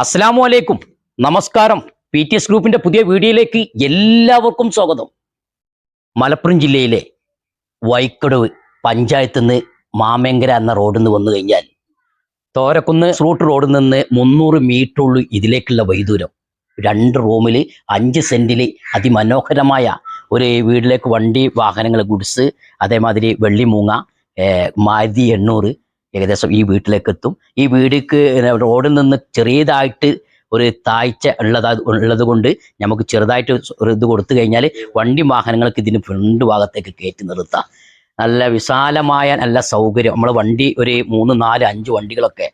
അസ്സലാമു അലൈക്കും. നമസ്കാരം. പി ടി എസ് ഗ്രൂപ്പിന്റെ പുതിയ വീഡിയോയിലേക്ക് എല്ലാവർക്കും സ്വാഗതം. മലപ്പുറം ജില്ലയിലെ വൈക്കടവ് പഞ്ചായത്ത് നിന്ന് മാമേങ്കര എന്ന റോഡിൽ നിന്ന് വന്നു കഴിഞ്ഞാൽ തോരക്കുന്ന് റൂട്ട് റോഡിൽ നിന്ന് മുന്നൂറ് മീറ്റർ ഉള്ളു ഇതിലേക്കുള്ള വൈദൂരം രണ്ട് റൂമിൽ അഞ്ച് സെന്റിൽ അതിമനോഹരമായ ഒരു വീട്ടിലേക്ക് വണ്ടി വാഹനങ്ങൾ ഗുഡ്സ് അതേമാതിരി വെള്ളിമൂങ്ങ മാരുതി എണ്ണൂറ് ഏകദേശം ഈ വീട്ടിലേക്ക് എത്തും ഈ വീടിക്ക് റോഡിൽ നിന്ന് ചെറിയതായിട്ട് ഒരു താഴ്ച ഉള്ളതാ ഉള്ളത് കൊണ്ട് നമുക്ക് ചെറുതായിട്ട് ഒരു ഇത് കൊടുത്തു കഴിഞ്ഞാൽ വണ്ടി വാഹനങ്ങൾക്ക് ഇതിന് ഫ്രണ്ട് ഭാഗത്തേക്ക് കയറ്റി നിർത്താം. നല്ല വിശാലമായ നല്ല സൗകര്യം. നമ്മൾ വണ്ടി ഒരു മൂന്ന് നാല് അഞ്ച് വണ്ടികളൊക്കെ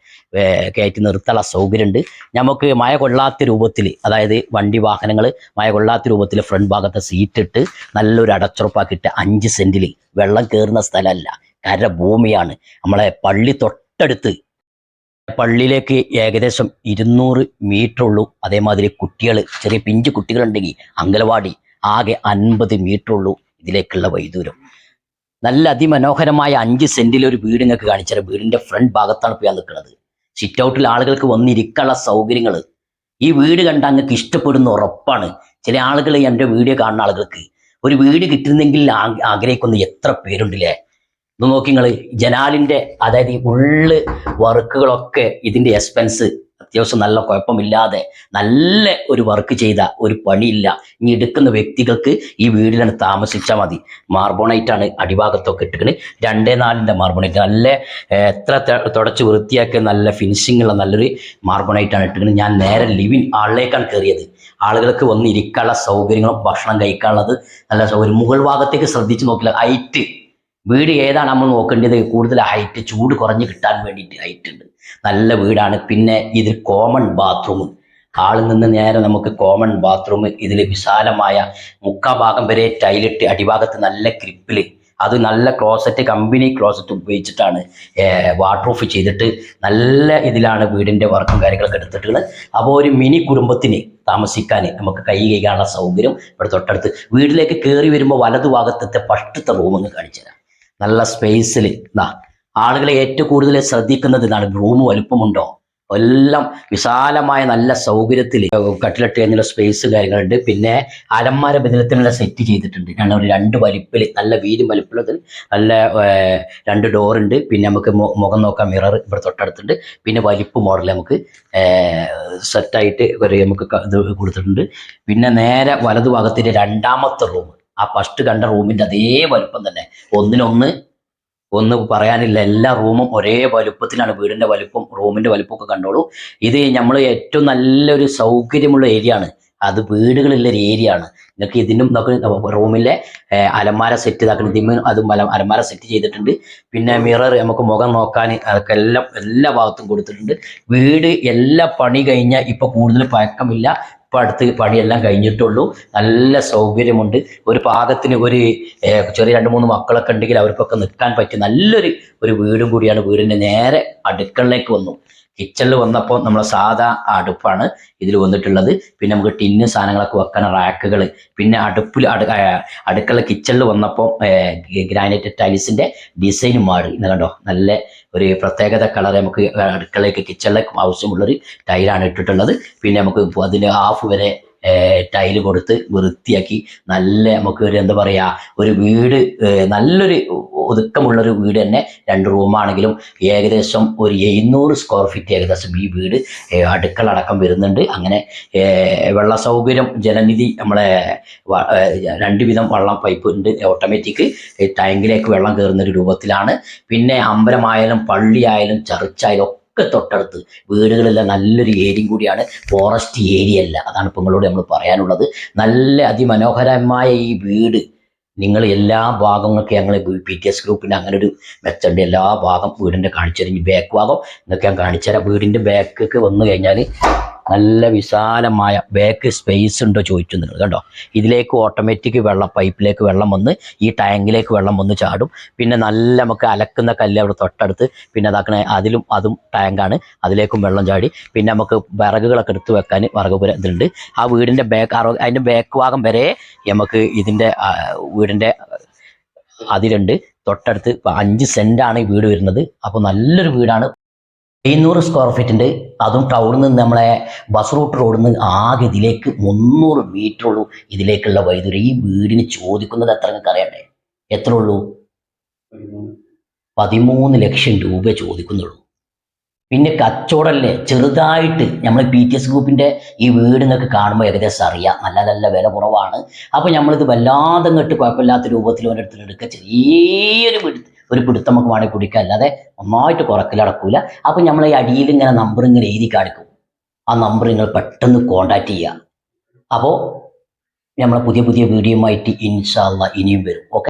കയറ്റി നിർത്താനുള്ള സൗകര്യമുണ്ട്. നമുക്ക് മഴ കൊള്ളാത്ത രൂപത്തിൽ അതായത് വണ്ടി വാഹനങ്ങൾ മഴ കൊള്ളാത്ത രൂപത്തിൽ ഫ്രണ്ട് ഭാഗത്തെ സീറ്റ് ഇട്ട് നല്ലൊരു അടച്ചുറപ്പാക്കിയിട്ട് അഞ്ച് സെന്റിൽ വെള്ളം കയറുന്ന സ്ഥലമല്ല. കരഭൂമിയാണ്. നമ്മളെ പള്ളി തൊട്ടടുത്ത്. പള്ളിയിലേക്ക് ഏകദേശം ഇരുന്നൂറ് മീറ്റർ ഉള്ളൂ. അതേമാതിരി കുട്ടികൾ ചെറിയ പിഞ്ചു കുട്ടികളുണ്ടെങ്കിൽ അങ്കലവാടി ആകെ അൻപത് മീറ്റർ ഉള്ളൂ ഇതിലേക്കുള്ള വൈദൂരം നല്ല അതിമനോഹരമായ അഞ്ച് സെന്റിൽ ഒരു വീട് നിങ്ങൾക്ക് കാണിച്ചാൽ വീടിന്റെ ഫ്രണ്ട് ഭാഗത്താണ് ഞാൻ നിൽക്കുന്നത്. സിറ്റ് ഔട്ടിൽ ആളുകൾക്ക് വന്നിരിക്കാനുള്ള സൗകര്യങ്ങൾ ഈ വീട് കണ്ട അങ്ങക്ക് ഇഷ്ടപ്പെടുന്ന ഉറപ്പാണ്. ചില ആളുകൾ എന്റെ വീഡിയോ കാണുന്ന ആളുകൾക്ക് ഒരു വീട് കിട്ടുന്നെങ്കിൽ ആഗ്രഹിക്കുന്ന എത്ര പേരുണ്ടല്ലേ? ഇത് നോക്കി നിങ്ങൾ ജനാലിന്റെ അതായത് ഈ ഉള്ള് വർക്കുകളൊക്കെ ഇതിന്റെ എക്സ്പെൻസ് അത്യാവശ്യം നല്ല കുഴപ്പമില്ലാതെ നല്ല ഒരു വർക്ക് ചെയ്ത ഒരു പണിയില്ല. ഇനി എടുക്കുന്ന വ്യക്തികൾക്ക് ഈ വീടിലാണ് താമസിച്ചാൽ മതി. മാർബോണൈറ്റ് ആണ് അടിഭാഗത്തൊക്കെ ഇട്ടിട്ട് രണ്ടേ നാലിന്റെ മാർബോണൈറ്റ് നല്ല എത്ര തുടച്ച് വൃത്തിയാക്കിയ നല്ല ഫിനിഷിംഗ് ഉള്ള നല്ലൊരു മാർബോണൈറ്റ് ആണ് ഇട്ടിട്ട് ഞാൻ നേരെ ലിവിൻ ആളിലേക്കാണ് കയറിയത് ആളുകൾക്ക് വന്ന് ഇരിക്കാനുള്ള സൗകര്യങ്ങളും ഭക്ഷണം കഴിക്കാനുള്ളത് നല്ല ഒരു മുകൾ ഭാഗത്തേക്ക് ശ്രദ്ധിച്ച് നോക്കില്ല ഹൈറ്റ്. വീട് ഏതാണ് നമ്മൾ നോക്കേണ്ടത്? കൂടുതൽ ഹൈറ്റ് ചൂട് കുറഞ്ഞ് കിട്ടാൻ വേണ്ടിയിട്ട് ഹൈറ്റ് ഉണ്ട്. നല്ല വീടാണ്. പിന്നെ ഇതിൽ കോമൺ ബാത്റൂം ഹാളിൽ നിന്ന് നേരെ നമുക്ക് കോമൺ ബാത്റൂം ഇതിൽ വിശാലമായ മുക്കാ ഭാഗം വരെ ടൈലിട്ട് അടിഭാഗത്ത് നല്ല ക്രിപ്പിൽ അത് നല്ല ക്ലോസറ്റ് കമ്പനി ക്ലോസറ്റ് ഉപയോഗിച്ചിട്ടാണ് വാട്ടർ ഓഫ് ചെയ്തിട്ട് നല്ല ഇതിലാണ് വീടിന്റെ വർക്കും കാര്യങ്ങളൊക്കെ എടുത്തിട്ടുള്ളത്. അപ്പോൾ ഒരു മിനി കുടുംബത്തിന് താമസിക്കാൻ നമുക്ക് കൈ കൈകാനുള്ള സൗകര്യം ഇവിടെ തൊട്ടടുത്ത്. വീട്ടിലേക്ക് കയറി വരുമ്പോൾ വലതു ഭാഗത്തെ ഫസ്റ്റത്തെ റൂം ഒന്ന് കാണിച്ചു തരാം നല്ല സ്പേസിൽ ഇതാ ആളുകളെ ഏറ്റവും കൂടുതൽ ശ്രദ്ധിക്കുന്നത് ഇതാണ് റൂം വലുപ്പമുണ്ടോ? എല്ലാം വിശാലമായ നല്ല സൗകര്യത്തിൽ കട്ടിലിട്ട് കഴിഞ്ഞുള്ള സ്പേസ് കാര്യങ്ങളുണ്ട്. പിന്നെ അലമാര ബദലത്തിനുള്ള സെറ്റ് ചെയ്തിട്ടുണ്ട്. ഞാൻ ഒരു രണ്ട് വലിപ്പിൽ നല്ല വീതി വലിപ്പുള്ളതിൽ നല്ല രണ്ട് ഡോറുണ്ട് പിന്നെ നമുക്ക് മുഖം നോക്കാൻ മിറർ ഇവിടെ തൊട്ടടുത്തുണ്ട്. പിന്നെ വലിപ്പ് മോഡൽ നമുക്ക് സെറ്റായിട്ട് ഒരു നമുക്ക് ഇത് കൊടുത്തിട്ടുണ്ട്. പിന്നെ നേരെ വലതു ഭാഗത്തിന്റെ രണ്ടാമത്തെ റൂം ആ ഫസ്റ്റ് കണ്ട റൂമിന്റെ അതേ വലുപ്പം തന്നെ. ഒന്നിനൊന്ന് ഒന്ന് പറയാനില്ല എല്ലാ റൂമും ഒരേ വലുപ്പത്തിലാണ്. വീടിന്റെ വലുപ്പം റൂമിന്റെ വലുപ്പമൊക്കെ കണ്ടോളൂ. ഇത് നമ്മൾ ഏറ്റവും നല്ലൊരു സൗകര്യമുള്ള ഏരിയ ആണ്. അത് വീടുകളുള്ള ഒരു ഏരിയ ആണ്. നിങ്ങൾക്ക് ഇതിനും റൂമിലെ അലമാര സെറ്റ് ഇതാക്കണം. ഇതിന് അതും അല- അലമാര സെറ്റ് ചെയ്തിട്ടുണ്ട്. പിന്നെ മിറർ നമുക്ക് മുഖം നോക്കാൻ അതൊക്കെ എല്ലാം എല്ലാ ഭാഗത്തും കൊടുത്തിട്ടുണ്ട്. വീട് എല്ലാ പണി കഴിഞ്ഞാൽ ഇപ്പൊ കൂടുതൽ പഴക്കമില്ല. ഇപ്പൊ അടുത്ത് പണിയെല്ലാം കഴിഞ്ഞിട്ടുള്ളൂ. നല്ല സൗകര്യമുണ്ട്. ഒരു പാകത്തിന് ഒരു ചെറിയ രണ്ട് മൂന്ന് മക്കളൊക്കെ ഉണ്ടെങ്കിൽ അവർക്കൊക്കെ നിൽക്കാൻ പറ്റിയ നല്ലൊരു ഒരു വീടും കൂടിയാണ് വീടിന്റെ നേരെ അടുക്കളയിലേക്ക് വന്നു. കിച്ചണിൽ വന്നപ്പോൾ നമ്മൾ സാധാ അടുപ്പാണ് ഇതിൽ വന്നിട്ടുള്ളത്. പിന്നെ നമുക്ക് ടിന്ന് സാധനങ്ങളൊക്കെ വെക്കാൻ റാക്കുകൾ പിന്നെ അടുപ്പിൽ അടു അടുക്കള കിച്ചണിൽ വന്നപ്പോൾ ഗ്രാനൈറ്റ് ടൈൽസിന്റെ ഡിസൈൻ മാറി. കണ്ടോ നല്ല ഒരു പ്രത്യേകത കളർ നമുക്ക് അടുക്കളയ്ക്ക് കിച്ചണിലേക്ക് ആവശ്യമുള്ളൊരു ടൈലാണ് ഇട്ടിട്ടുള്ളത്. പിന്നെ നമുക്ക് അതിന് ഹാഫ് വരെ ടൈൽ കൊടുത്ത് വൃത്തിയാക്കി നല്ല നമുക്ക് ഒരു എന്താ പറയുക ഒരു വീട് നല്ലൊരു ഒതുക്കമുള്ളൊരു വീട് തന്നെ രണ്ട് റൂമാണെങ്കിലും ഏകദേശം ഒരു എഴുന്നൂറ് സ്ക്വയർ ഫീറ്റ് ഏകദേശം ഈ വീട് അടുക്കള അടക്കം വരുന്നുണ്ട്. അങ്ങനെ വെള്ള സൗകര്യം ജലനിധി നമ്മളെ രണ്ടുവിധം രണ്ട് വിധം വെള്ളം പൈപ്പ് ഉണ്ട്. ഓട്ടോമാറ്റിക് ടാങ്കിലേക്ക് വെള്ളം കയറുന്ന ഒരു രൂപത്തിലാണ്. പിന്നെ അമ്പലമായാലും പള്ളിയായാലും ചർച്ചായാലും ഒക്കെ തൊട്ടടുത്ത് വീടുകളെല്ലാം നല്ലൊരു ഏരിയയും കൂടിയാണ് ഫോറസ്റ്റ് ഏരിയ അല്ല. അതാണ് ഇപ്പോൾ നിങ്ങളോട് നമ്മൾ പറയാനുള്ളത്. നല്ല അതിമനോഹരമായ ഈ വീട് നിങ്ങൾ എല്ലാ ഭാഗങ്ങൾക്ക് ഞങ്ങൾ പി ടി എസ് ഗ്രൂപ്പിന് അങ്ങനെ ഒരു മെച്ചണ്ട് എല്ലാ ഭാഗം വീടിന്റെ കാണിച്ചു തരും ബാക്ക് ഭാഗം എന്നൊക്കെ ഞാൻ കാണിച്ചു തരാം വീടിന്റെ ബാക്കൊക്കെ വന്നു കഴിഞ്ഞാൽ നല്ല വിശാലമായ ബാക്ക് സ്പേസ് ഉണ്ടോ ചോദിച്ചു നിങ്ങൾ കണ്ടോ? ഇതിലേക്ക് ഓട്ടോമാറ്റിക് വെള്ളം പൈപ്പിലേക്ക് വെള്ളം വന്ന് ഈ ടാങ്കിലേക്ക് വെള്ളം വന്ന് ചാടും. പിന്നെ നല്ല നമുക്ക് അലക്കുന്ന കല്ല് അവിടെ തൊട്ടടുത്ത്. പിന്നെ അതാക്കണ അതിലും അതും ടാങ്കാണ് അതിലേക്കും വെള്ളം ചാടി. പിന്നെ നമുക്ക് വിറകുകളൊക്കെ എടുത്ത് വെക്കാൻ വിറക് പുര ഇതുണ്ട്. ആ വീടിന്റെ ബാക്ക് അതിന്റെ ബാക്ക് ഭാഗം വരെ നമുക്ക് ഇതിന്റെ വീടിന്റെ അതിലുണ്ട്. തൊട്ടടുത്ത് അഞ്ച് സെന്റാണ് ഈ വീട് വരുന്നത്. അപ്പോൾ നല്ലൊരു വീടാണ് എഴുന്നൂറ് സ്ക്വയർ ഫീറ്റിന്റെ അതും ടൗണിൽ നിന്ന് നമ്മളെ ബസ് റൂട്ട് റോഡിൽ നിന്ന് ആകെ ഇതിലേക്ക് മുന്നൂറ് മീറ്റർ ഉള്ളൂ ഇതിലേക്കുള്ള വൈദ്യുതി. ഈ വീടിന് ചോദിക്കുന്നത് എത്ര നിങ്ങൾക്ക് അറിയണ്ടേ എത്ര ഉള്ളൂ? പതിമൂന്ന് ലക്ഷം രൂപ ചോദിക്കുന്നുള്ളൂ. പിന്നെ കച്ചവടമല്ലേ ചെറുതായിട്ട് നമ്മൾ പി ടി എസ് ഗ്രൂപ്പിന്റെ ഈ വീട് നിങ്ങൾക്ക് കാണുമ്പോൾ ഏകദേശം അറിയാം. നല്ല നല്ല വില കുറവാണ്. അപ്പോൾ നമ്മളിത് വല്ലാതെ ഇങ്ങോട്ട് കുഴപ്പമില്ലാത്ത രൂപത്തിൽ ഓരോരുത്തർ എടുക്കുക. ചെറിയൊരു പിടി ഒരു പിടുത്തം നമുക്ക് വേണമെങ്കിൽ കുടിക്കുക. അല്ലാതെ നന്നായിട്ട് കുറക്കലടക്കൂല അപ്പോൾ നമ്മൾ ഈ അടിയിൽ ഇങ്ങനെ നമ്പർ ഇങ്ങനെ എഴുതി കാണിക്കും. ആ നമ്പർ നിങ്ങൾ പെട്ടെന്ന് കോണ്ടാക്ട് ചെയ്യുക. അപ്പോൾ നമ്മൾ പുതിയ പുതിയ വീഡിയോ ആയിട്ട് ഇൻഷാല്ല ഇനിയും വരും. ഓക്കെ